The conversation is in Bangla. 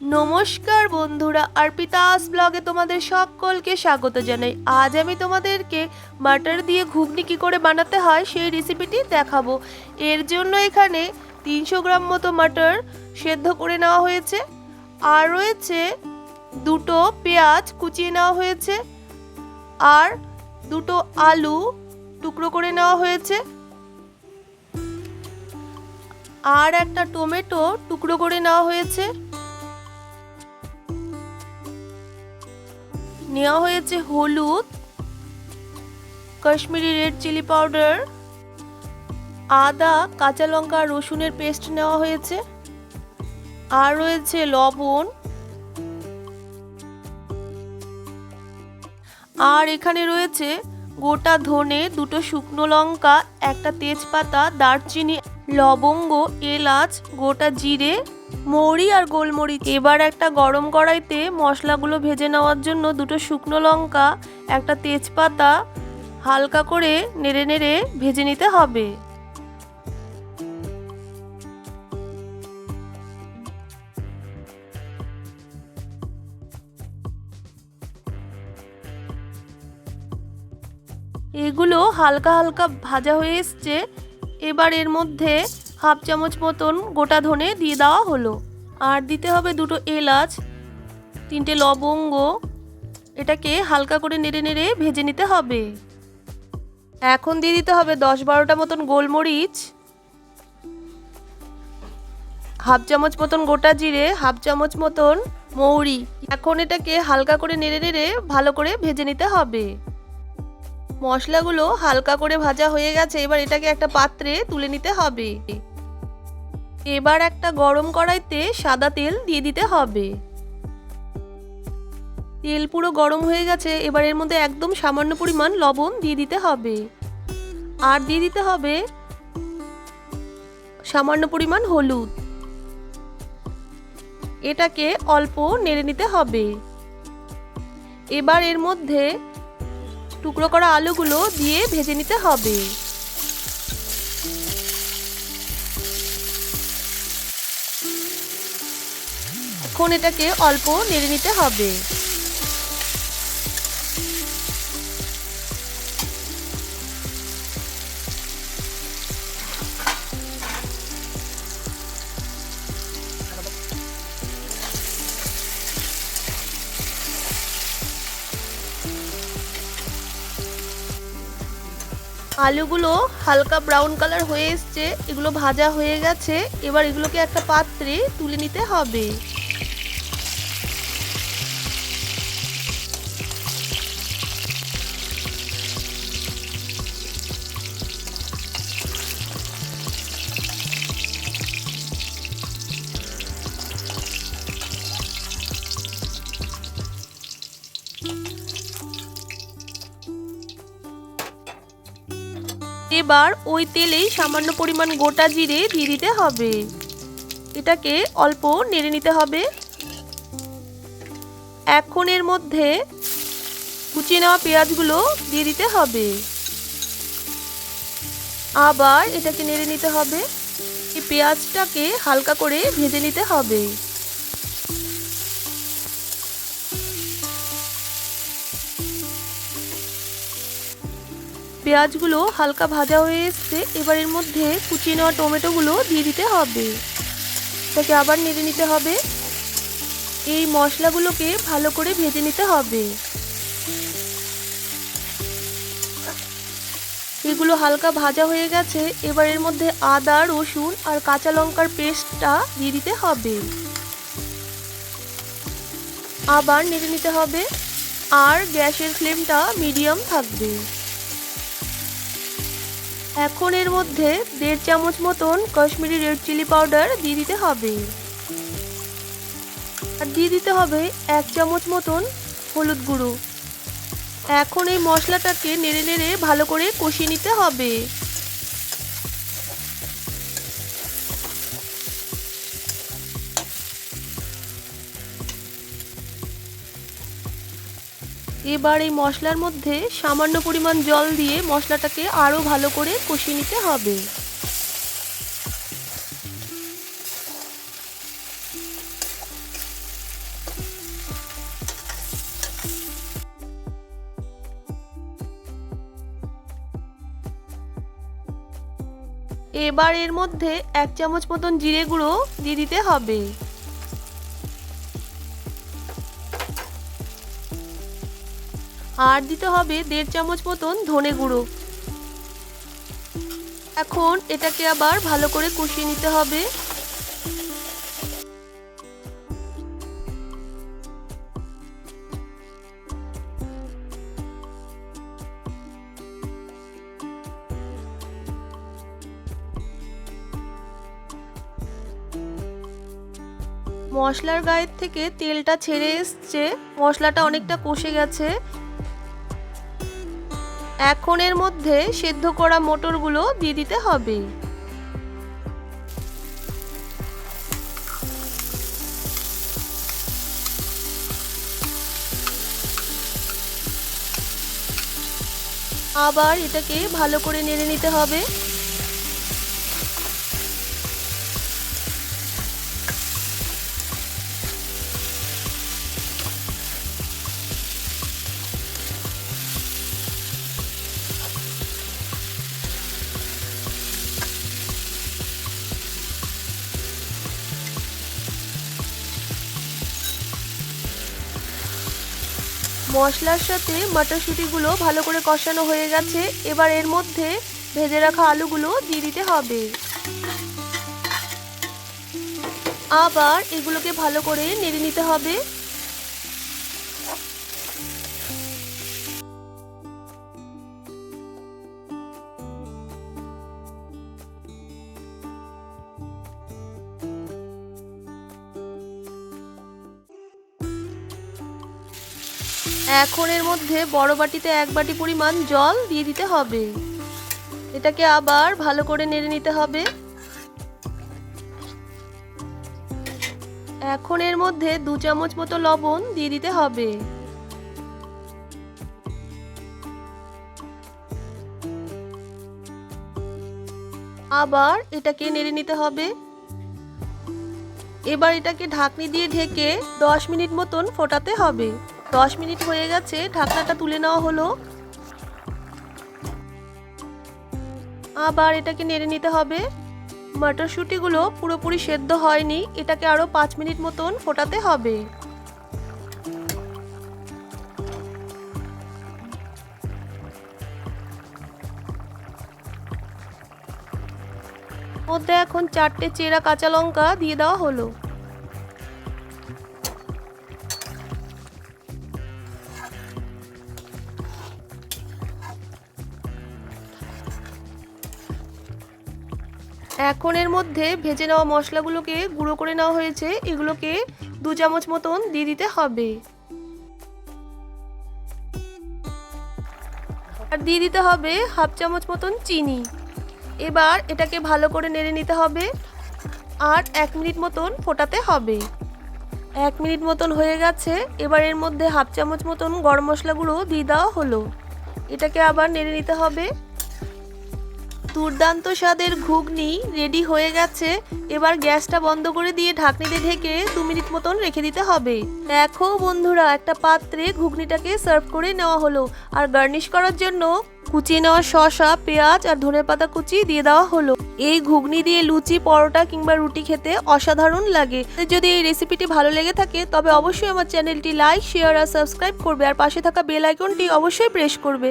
নমস্কার বন্ধুরা, আরপিতাস ব্লগে তোমাদের সকলকে স্বাগত জানাই। আজ আমি তোমাদেরকে বাটার দিয়ে ঘুগনি কী করে বানাতে হয় সেই রেসিপিটি দেখাবো। এর জন্য এখানে তিনশো গ্রাম মতো মাটার সেদ্ধ করে নেওয়া হয়েছে। আর রয়েছে দুটো পেঁয়াজ কুচিয়ে নেওয়া হয়েছে। আর দুটো আলু টুকরো করে নেওয়া হয়েছে। আর একটা টমেটো টুকরো করে নেওয়া হয়েছে। নেওয়া হয়েছে হলুদ, কাশ্মীরি রেড চিলি পাউডার, আদা, কাঁচা লঙ্কা, রসুনের পেস্ট নেওয়া হয়েছে, আর রয়েছে লবণ। আর এখানে রয়েছে গোটা ধনে, দুটো শুকনো লঙ্কা, একটা তেজপাতা, দারচিনি, লবঙ্গ, এলাচ, গোটা জিরে মৌরি আর গোলমরিচ। এবার একটা গরম কড়াইতে মশলাগুলো ভেজে নেওয়ার জন্য দুটো শুকনো লঙ্কা, একটা তেজপাতা হালকা করে নেড়ে নেড়ে ভেজে নিতে হবে। এগুলো হালকা হালকা ভাজা হয়ে এসছে। এবার এর মধ্যে হাফ চামচ মতন গোটা ধনে দিয়ে দেওয়া হলো। আর দিতে হবে দুটো এলাচ, তিনটে লবঙ্গ। এটাকে হালকা করে নেড়ে নেড়ে ভেজে নিতে হবে। এখন দিয়ে দিতে হবে দশ বারোটা মতন গোলমরিচ। হাফ চামচ মতন গোটা জিরে, হাফ চামচ মতন মৌরি। এখন এটাকে হালকা করে নেড়ে নেড়ে ভালো করে ভেজে নিতে হবে। মশলাগুলো হালকা করে ভাজা হয়ে গেছে, এবার এটাকে একটা পাত্রে তুলে নিতে হবে। এবার একটা গরম কড়াইতে সাদা তেল দিয়ে দিতে হবে। তেল পুরো গরম হয়ে গেছে, এবার এর মধ্যে একদম সামান্য পরিমাণ লবণ দিয়ে দিতে হবে। আর দিয়ে দিতে হবে সামান্য পরিমাণ হলুদ। এটাকে অল্প নেড়ে নিতে হবে। এবার এর মধ্যে টুকরো করা আলুগুলো দিয়ে ভেজে নিতে হবে। এখন এটাকে অল্প নেড়ে নিতে হবে। আলুগুলো হালকা ব্রাউন কালার হয়ে এসছে, এগুলো ভাজা হয়ে গেছে, এবার এগুলোকে একটা পাত্রে তুলে নিতে হবে। এবার ওই তেলেই সামান্য পরিমাণ গোটা জিরে দিয়ে দিতে হবে। এটাকে অল্প নেড়ে নিতে হবে। এখন এর মধ্যে কুচিয়ে নেওয়া পেঁয়াজগুলো দিয়ে দিতে হবে। আবার এটাকে নেড়ে নিতে হবে। এই পেঁয়াজটাকে হালকা করে ভেজে নিতে হবে। পেঁয়াজগুলো হালকা ভাজা হয়ে এসছে, এবার এর মধ্যে কুচিয়ে নেওয়া টমেটোগুলো দিয়ে দিতে হবে। তাকে আবার নেড়ে নিতে হবে। এই মশলাগুলোকে ভালো করে ভেজে নিতে হবে। এগুলো হালকা ভাজা হয়ে গেছে, এবার এর মধ্যে আদা, রসুন আর কাঁচা লঙ্কার পেস্টটা দিয়ে দিতে হবে। আবার নেড়ে নিতে হবে। আর গ্যাসের ফ্লেমটা মিডিয়াম থাকবে। এখন এর মধ্যে দেড় চামচ মতন কাশ্মীরি রেড চিলি পাউডার দিয়ে দিতে হবে। আর দিয়ে দিতে হবে এক চামচ মতন হলুদ গুঁড়ো। এখন এই মশলাটাকে নেড়ে নেড়ে ভালো করে কষিয়ে নিতে হবে। এবার এই মশলার মধ্যে সামান্য পরিমাণ জল দিয়ে মশলাটাকে আরও ভালো করে কষিয়ে নিতে হবে। এবার এর মধ্যে এক চামচ মতন জিরে গুঁড়ো দিয়ে দিতে হবে। আর দিতে হবে দেড় চামচ মতন ধনে গুঁড়ো। এখন এটাকে আবার ভালো করে কষিয়ে নিতে হবে। মশলার গায়ের থেকে তেলটা ছেড়ে এসছে। মশলাটা অনেকটা কষে গেছে। এখন এর মধ্যে সেদ্ধ করা মোটরগুলো দিয়ে দিতে হবে। আবার এটাকে ভালো করে নেড়ে নিতে হবে। মশলার সাথে মটরশুঁটিগুলো ভালো করে কষানো হয়ে গেছে। এবার এর মধ্যে ভেজে রাখা আলুগুলো দিয়ে দিতে হবে। আবার এগুলোকে ভালো করে নেড়ে নিতে হবে। এখন এর মধ্যে বড় বাটিতে এক বাটি পরিমাণ জল দিয়ে দিতে হবে। এটাকে আবার ভালো করে নেড়ে নিতে হবে। এখন এর মধ্যে দু চামচ মতো লবণ দিয়ে দিতে হবে। আবার এটাকে নেড়ে নিতে হবে। এবার এটাকে ঢাকনি দিয়ে ঢেকে দশ মিনিট মতন ফোটাতে হবে। দশ মিনিট হয়ে গেছে, ঢাকনাটা তুলে নেওয়া হলো। আবার এটাকে নেড়ে নিতে হবে। মটরশুঁটিগুলো পুরোপুরি সেদ্ধ হয়নি, এটাকে আরও পাঁচ মিনিট মতন ফোটাতে হবে। মধ্যে এখন চারটে চেরা কাঁচা লঙ্কা দিয়ে দেওয়া হলো। এখন এর মধ্যে ভেজে নেওয়া মশলাগুলোকে গুঁড়ো করে নেওয়া হয়েছে। এগুলোকে দু চামচ মতন দিয়ে দিতে হবে। আর দিয়ে দিতে হবে হাফ চামচ মতন চিনি। এবার এটাকে ভালো করে নেড়ে নিতে হবে। আর এক মিনিট মতন ফোটাতে হবে। এক মিনিট মতন হয়ে গেছে। এবার এর মধ্যে হাফ চামচ মতন গরম মশলা গুঁড়ো দিয়ে দেওয়া হলো। এটাকে আবার নেড়ে নিতে হবে। দুর্দান্ত স্বাদের ঘুগনি রেডি হয়ে গেছে। এবার গ্যাসটা বন্ধ করে দিয়ে ঢাকনিতে ঢেকে দু মিনিট মতন রেখে দিতে হবে। দেখো বন্ধুরা, একটা পাত্রে ঘুগনিটাকে সার্ভ করে নেওয়া হলো। আর গার্নিশ করার জন্য কুচিয়ে নেওয়া শসা, পেঁয়াজ আর ধনেপাতা কুচি দিয়ে দেওয়া হলো। এই ঘুগনি দিয়ে লুচি, পরোটা কিংবা রুটি খেতে অসাধারণ লাগে। যদি এই রেসিপিটি ভালো লেগে থাকে, তবে অবশ্যই আমার চ্যানেলটি লাইক, শেয়ার আর সাবস্ক্রাইব করবে। আর পাশে থাকা বেল আইকনটি অবশ্যই প্রেস করবে।